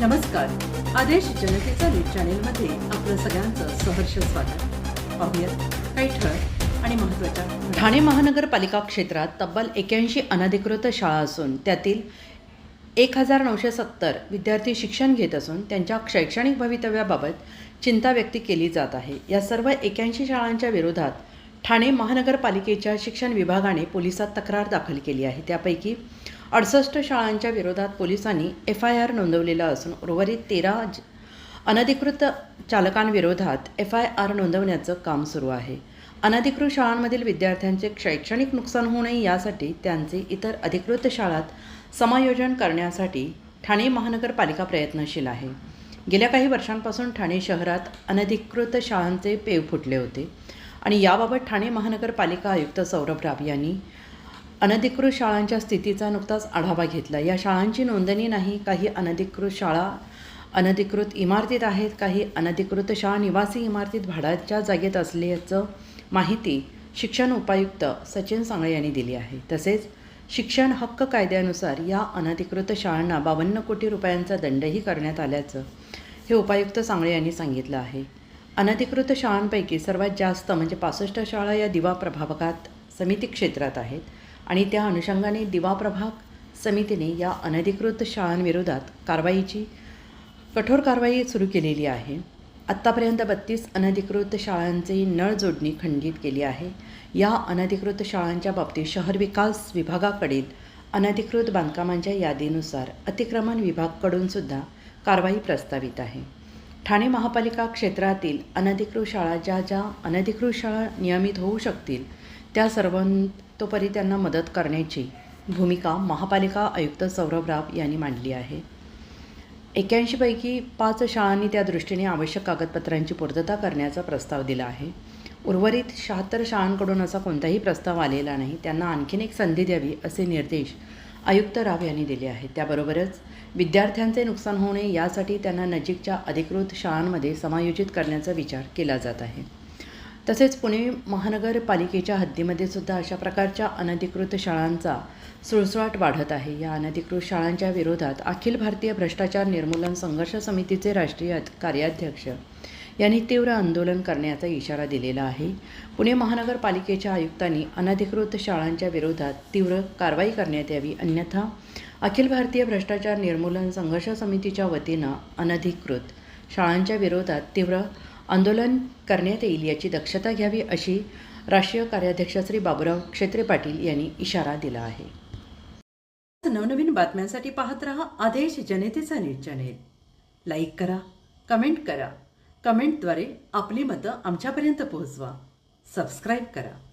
नमस्कार. आदेश जनतेचा न्यूज चॅनेलमध्ये आपलं सगळ्यांचं सहर्ष स्वागत. पाहूयात काही ठळक आणि महत्त्वाच्या ठाणे महानगरपालिका क्षेत्रात तब्बल एक्याऐंशी अनधिकृत शाळा असून त्यातील एक हजार नऊशे सत्तर विद्यार्थी शिक्षण घेत असून त्यांच्या शैक्षणिक भवितव्याबाबत चिंता व्यक्त केली जात आहे. या सर्व एक्याऐंशी शाळांच्या विरोधात ठाणे महानगरपालिकेच्या शिक्षण विभागाने पोलिसात तक्रार दाखल केली आहे. त्यापैकी अडसष्ट शाळांच्या विरोधात पोलिसांनी एफ आय आर नोंदवलेला असून उर्वरित तेरा अनधिकृत चालकांविरोधात एफ आय आर नोंदवण्याचं काम सुरू आहे. अनधिकृत शाळांमधील विद्यार्थ्यांचे शैक्षणिक नुकसान होऊ नये यासाठी त्यांचे इतर अधिकृत शाळात समायोजन करण्यासाठी ठाणे महानगरपालिका प्रयत्नशील आहे. गेल्या काही वर्षांपासून ठाणे शहरात अनधिकृत शाळांचे पेव फुटले होते आणि याबाबत ठाणे महानगरपालिका आयुक्त सौरभ राव यांनी अनधिकृत शाळांच्या स्थितीचा नुकताच आढावा घेतला. या शाळांची नोंदणी नाही काही अनधिकृत शाळा अनधिकृत इमारतीत आहेत काही अनधिकृत शाळा निवासी इमारतीत भाड्याच्या जागेत असल्याचं माहिती शिक्षण उपायुक्त सचिन सांगळे यांनी दिली आहे. तसेच शिक्षण हक्क कायद्यानुसार या अनधिकृत शाळांना बावन्न कोटी रुपयांचा दंडही करण्यात आल्याचं हे उपायुक्त सांगळे यांनी सांगितलं आहे. अनधिकृत शाळांपैकी सर्वात जास्त म्हणजे पासष्ट शाळा या दिवा प्रभागात समिती क्षेत्रात आहेत. आणि त्या अनुषंगाने दिवा प्रभाग समितीने या अनधिकृत शाळांविरोधात कारवाईची कठोर कारवाई सुरू केलेली आहे. आत्तापर्यंत बत्तीस अनधिकृत शाळांची नळ जोडणी खंडित केली आहे. या अनधिकृत शाळांच्या बाबतीत शहर विकास विभागाकडील अनधिकृत बांधकामांच्या यादीनुसार अतिक्रमण विभागकडूनसुद्धा कारवाई प्रस्तावित आहे. ठाणे महापालिका क्षेत्रातील अनधिकृत शाळा ज्या ज्या अनधिकृत शाळा नियमित होऊ शकतील त्या तोपरी त्यांना मदत करण्याची भूमिका महापालिका आयुक्त सौरभ राव यांनी मांडली आहे. एक्याऐंशीपैकी पाच शाळांनी त्या दृष्टीने आवश्यक कागदपत्रांची पूर्तता करण्याचा प्रस्ताव दिला आहे. उर्वरित शहात्तर शाळांकडून असा कोणताही प्रस्ताव आलेला नाही त्यांना आणखीन एक संधी द्यावी असे निर्देश आयुक्त राव यांनी दिले आहेत. त्याबरोबरच विद्यार्थ्यांचे नुकसान होऊ नये यासाठी त्यांना नजीकच्या अधिकृत शाळांमध्ये समायोजित करण्याचा विचार केला जात आहे. तसेच पुणे महानगरपालिकेच्या हद्दीमध्ये सुद्धा अशा प्रकारच्या अनधिकृत शाळांचा सुळसुळाट वाढत आहे. या अनधिकृत शाळांच्या विरोधात अखिल भारतीय भ्रष्टाचार निर्मूलन संघर्ष समितीचे राष्ट्रीय कार्याध्यक्ष यांनी तीव्र आंदोलन करण्याचा इशारा दिलेला आहे. पुणे महानगरपालिकेच्या आयुक्तांनी अनधिकृत शाळांच्या विरोधात तीव्र कारवाई करण्यात यावी अन्यथा अखिल भारतीय भ्रष्टाचार निर्मूलन संघर्ष समितीच्या वतीनं अनधिकृत शाळांच्या विरोधात तीव्र आंदोलन करण्यात येईल याची दक्षता घ्यावी अशी राष्ट्रीय कार्याध्यक्ष श्री बाबुराव क्षेत्रे पाटील यांनी इशारा दिला आहे. नवनवीन बातम्यांसाठी पाहत रहा आदेश जनतेचा न्यूज चॅनेल. लाईक करा कमेंट करा. कमेंटद्वारे आपली मतं आमच्यापर्यंत पोहोचवा. सबस्क्राईब करा.